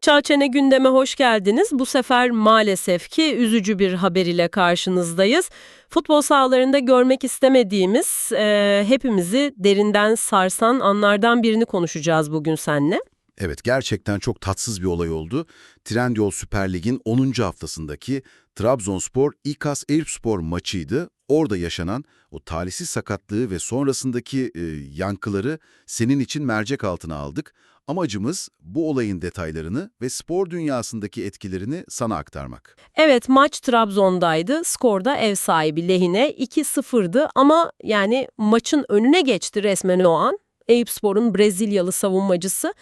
Çağçene gündeme hoş geldiniz. Bu sefer maalesef ki üzücü bir haber ile karşınızdayız. Futbol sahalarında görmek istemediğimiz, e, hepimizi derinden sarsan anlardan birini konuşacağız bugün seninle. Evet gerçekten çok tatsız bir olay oldu. Trendyol Süper Lig'in 10. haftasındaki Trabzonspor İKAS Eyüpspor maçıydı. Orada yaşanan o talihsiz sakatlığı ve sonrasındaki e, yankıları senin için mercek altına aldık. Amacımız bu olayın detaylarını ve spor dünyasındaki etkilerini sana aktarmak. Evet maç Trabzon'daydı. Skorda ev sahibi lehine 2-0'dı ama yani maçın önüne geçti resmen o an. Eyüpspor'un Brezilyalı savunmacısı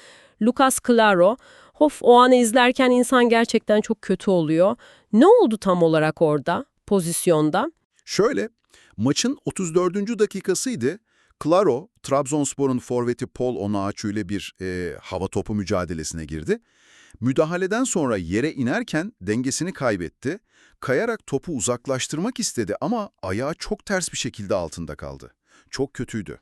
Lucas Claro. Of o anı izlerken insan gerçekten çok kötü oluyor. Ne oldu tam olarak orada, pozisyonda? Şöyle, maçın 34. dakikasıydı. Claro, Trabzonspor'un forveti Paul Onaçu ile bir e, hava topu mücadelesine girdi. Müdahaleden sonra yere inerken dengesini kaybetti. Kayarak topu uzaklaştırmak istedi ama ayağı çok ters bir şekilde altında kaldı. Çok kötüydü.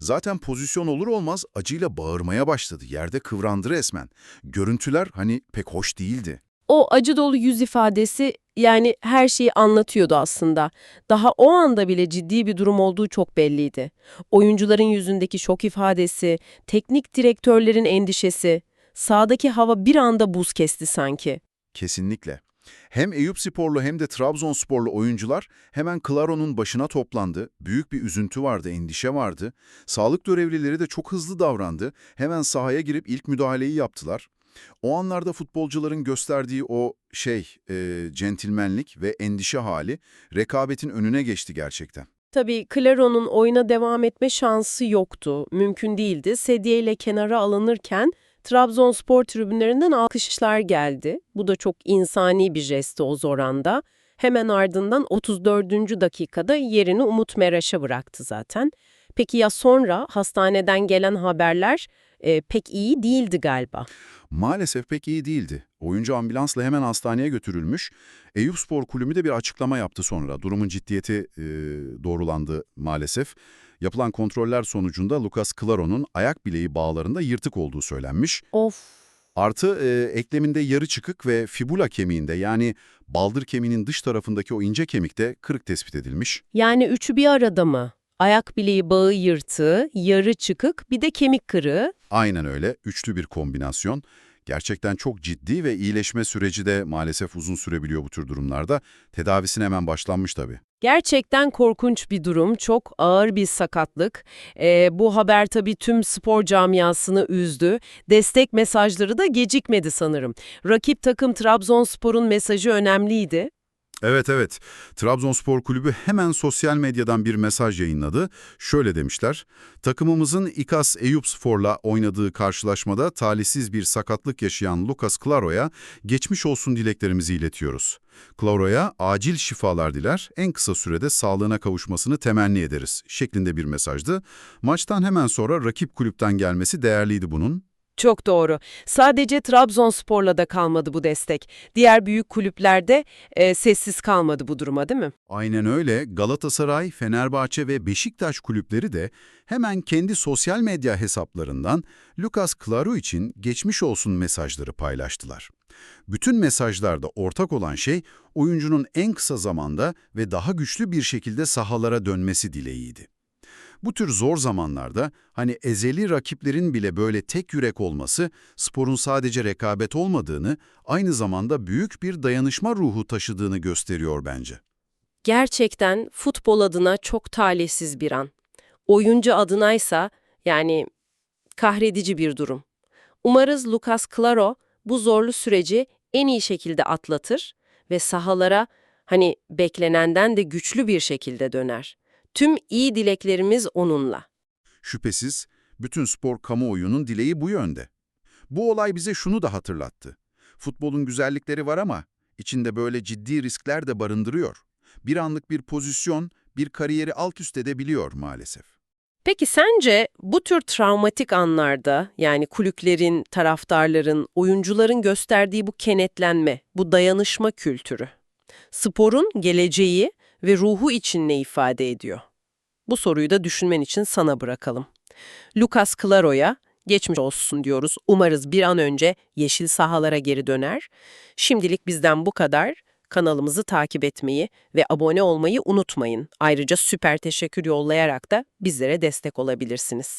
Zaten pozisyon olur olmaz acıyla bağırmaya başladı. Yerde kıvrandı resmen. Görüntüler hani pek hoş değildi. O acı dolu yüz ifadesi yani her şeyi anlatıyordu aslında. Daha o anda bile ciddi bir durum olduğu çok belliydi. Oyuncuların yüzündeki şok ifadesi, teknik direktörlerin endişesi, sahadaki hava bir anda buz kesti sanki. Kesinlikle. Hem Eyüpsporlu hem de Trabzonsporlu oyuncular hemen Claro'nun başına toplandı. Büyük bir üzüntü vardı, endişe vardı. Sağlık görevlileri de çok hızlı davrandı. Hemen sahaya girip ilk müdahaleyi yaptılar. O anlarda futbolcuların gösterdiği o şey, e, centilmenlik ve endişe hali rekabetin önüne geçti gerçekten. Tabii Claro'nun oyuna devam etme şansı yoktu, mümkün değildi. Sedye ile kenara alınırken Trabzonspor tribünlerinden alkışlar geldi. Bu da çok insani bir jesti o zor anda. Hemen ardından 34. dakikada yerini Umut Meraş'a bıraktı zaten. Peki ya sonra hastaneden gelen haberler e, pek iyi değildi galiba. Maalesef pek iyi değildi. Oyuncu ambulansla hemen hastaneye götürülmüş. Eyüpspor Kulübü de bir açıklama yaptı sonra. Durumun ciddiyeti e, doğrulandı maalesef. Yapılan kontroller sonucunda Lucas Claro'nun ayak bileği bağlarında yırtık olduğu söylenmiş. Of. Artı e, ekleminde yarı çıkık ve fibula kemiğinde yani baldır kemiğinin dış tarafındaki o ince kemikte kırık tespit edilmiş. Yani üçü bir arada mı? Ayak bileği bağı yırtığı, yarı çıkık, bir de kemik kırığı. Aynen öyle, üçlü bir kombinasyon. Gerçekten çok ciddi ve iyileşme süreci de maalesef uzun sürebiliyor bu tür durumlarda. Tedavisine hemen başlanmış tabii. Gerçekten korkunç bir durum, çok ağır bir sakatlık. Ee, bu haber tabii tüm spor camiasını üzdü. Destek mesajları da gecikmedi sanırım. Rakip takım Trabzonspor'un mesajı önemliydi. Evet evet. Trabzonspor Kulübü hemen sosyal medyadan bir mesaj yayınladı. Şöyle demişler. Takımımızın İKAS Eyüpspor'la oynadığı karşılaşmada talihsiz bir sakatlık yaşayan Lucas Claro'ya geçmiş olsun dileklerimizi iletiyoruz. Claro'ya acil şifalar diler, en kısa sürede sağlığına kavuşmasını temenni ederiz şeklinde bir mesajdı. Maçtan hemen sonra rakip kulüpten gelmesi değerliydi bunun. Çok doğru. Sadece Trabzonspor'la da kalmadı bu destek. Diğer büyük kulüplerde e, sessiz kalmadı bu duruma değil mi? Aynen öyle. Galatasaray, Fenerbahçe ve Beşiktaş kulüpleri de hemen kendi sosyal medya hesaplarından Lucas Claro için geçmiş olsun mesajları paylaştılar. Bütün mesajlarda ortak olan şey oyuncunun en kısa zamanda ve daha güçlü bir şekilde sahalara dönmesi dileğiydi. Bu tür zor zamanlarda hani ezeli rakiplerin bile böyle tek yürek olması sporun sadece rekabet olmadığını, aynı zamanda büyük bir dayanışma ruhu taşıdığını gösteriyor bence. Gerçekten futbol adına çok talihsiz bir an. Oyuncu adınaysa yani kahredici bir durum. Umarız Lucas Claro bu zorlu süreci en iyi şekilde atlatır ve sahalara hani beklenenden de güçlü bir şekilde döner. Tüm iyi dileklerimiz onunla. Şüphesiz bütün spor kamuoyunun dileği bu yönde. Bu olay bize şunu da hatırlattı. Futbolun güzellikleri var ama içinde böyle ciddi riskler de barındırıyor. Bir anlık bir pozisyon bir kariyeri alt üst edebiliyor maalesef. Peki sence bu tür travmatik anlarda yani kulüplerin, taraftarların, oyuncuların gösterdiği bu kenetlenme, bu dayanışma kültürü, sporun geleceği ve ruhu için ne ifade ediyor? Bu soruyu da düşünmen için sana bırakalım. Lucas Claro'ya geçmiş olsun diyoruz. Umarız bir an önce yeşil sahalara geri döner. Şimdilik bizden bu kadar. Kanalımızı takip etmeyi ve abone olmayı unutmayın. Ayrıca süper teşekkür yollayarak da bizlere destek olabilirsiniz.